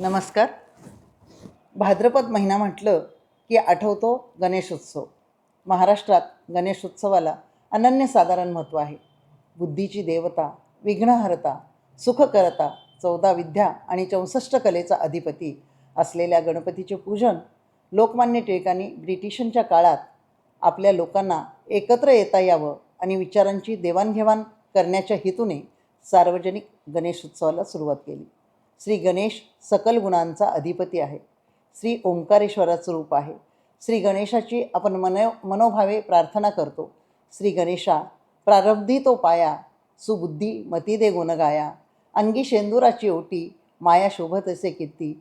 नमस्कार. भाद्रपद महिना म्हटलं की आठवतो गणेशोत्सव. महाराष्ट्रात गणेशोत्सवाला अनन्यसाधारण महत्त्व आहे. बुद्धीची देवता विघ्नहरता सुखकरता चौदा विद्या आणि चौसष्ट कलेचा अधिपती असलेल्या गणपतीचे पूजन लोकमान्य टिळकांनी ब्रिटिशांच्या काळात आपल्या लोकांना एकत्र येता यावं आणि विचारांची देवाणघेवाण करण्याच्या हेतूने सार्वजनिक गणेशोत्सवाला सुरुवात केली. श्री गणेश सकल गुणांचा अधिपती आहे. श्री ओंकारेश्वराचं रूप आहे. श्री गणेशाची आपण मनो मनोभावे प्रार्थना करतो. श्री गणेशा प्रारब्धी तो पाया सुबुद्धी मती दे गुणगाया अंगी शेंदुराची ओटी माया शोभत असे कीर्ती.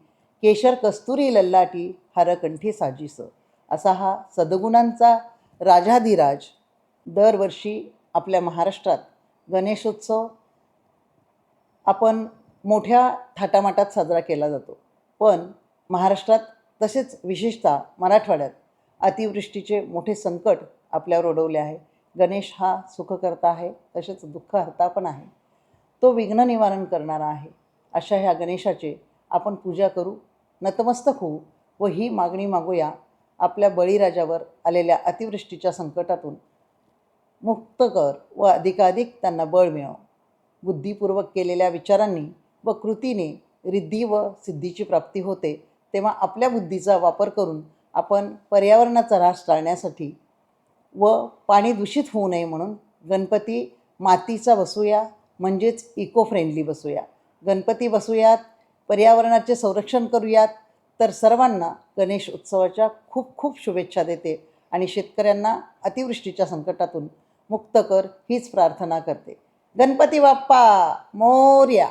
केशर कस्तुरी लल्लाटी हरकंठी साजीस. असा हा सद्गुणांचा राजाधिराज. दरवर्षी आपल्या महाराष्ट्रात गणेशोत्सव आपण मोठ्या थाटामाटात साजरा केला जातो. पण महाराष्ट्रात तसेच विशेषतः मराठवाड्यात अतिवृष्टीचे मोठे संकट आपल्यावर ओढवले आहे. गणेश हा सुखकर्ता आहे तसेच दुःखहर्ता पण आहे. तो विघ्न निवारण करणारा आहे. अशा ह्या गणेशाचे आपण पूजा करू नतमस्तक होऊ व ही मागणी मागूया आपल्या बळीराजावर आलेल्या अतिवृष्टीच्या संकटातून मुक्त कर व अधिकाधिक त्यांना बळ मिळव. बुद्धिपूर्वक केलेल्या विचारांनी व कृतीने रिद्धी व सिद्धीची प्राप्ती होते तेव्हा आपल्या बुद्धीचा वापर करून आपण पर्यावरणाचा ऱ्हास टाळण्यासाठी व पाणी दूषित होऊ नये म्हणून गणपती मातीचा बसूया म्हणजेच इको फ्रेंडली बसूया. गणपती बसूयात पर्यावरणाचे संरक्षण करूयात तर सर्वांना गणेश उत्सवाच्या खूप खूप शुभेच्छा देते आणि शेतकऱ्यांना अतिवृष्टीच्या संकटातून मुक्त कर हीच प्रार्थना करते. गणपती बाप्पा मोर्या!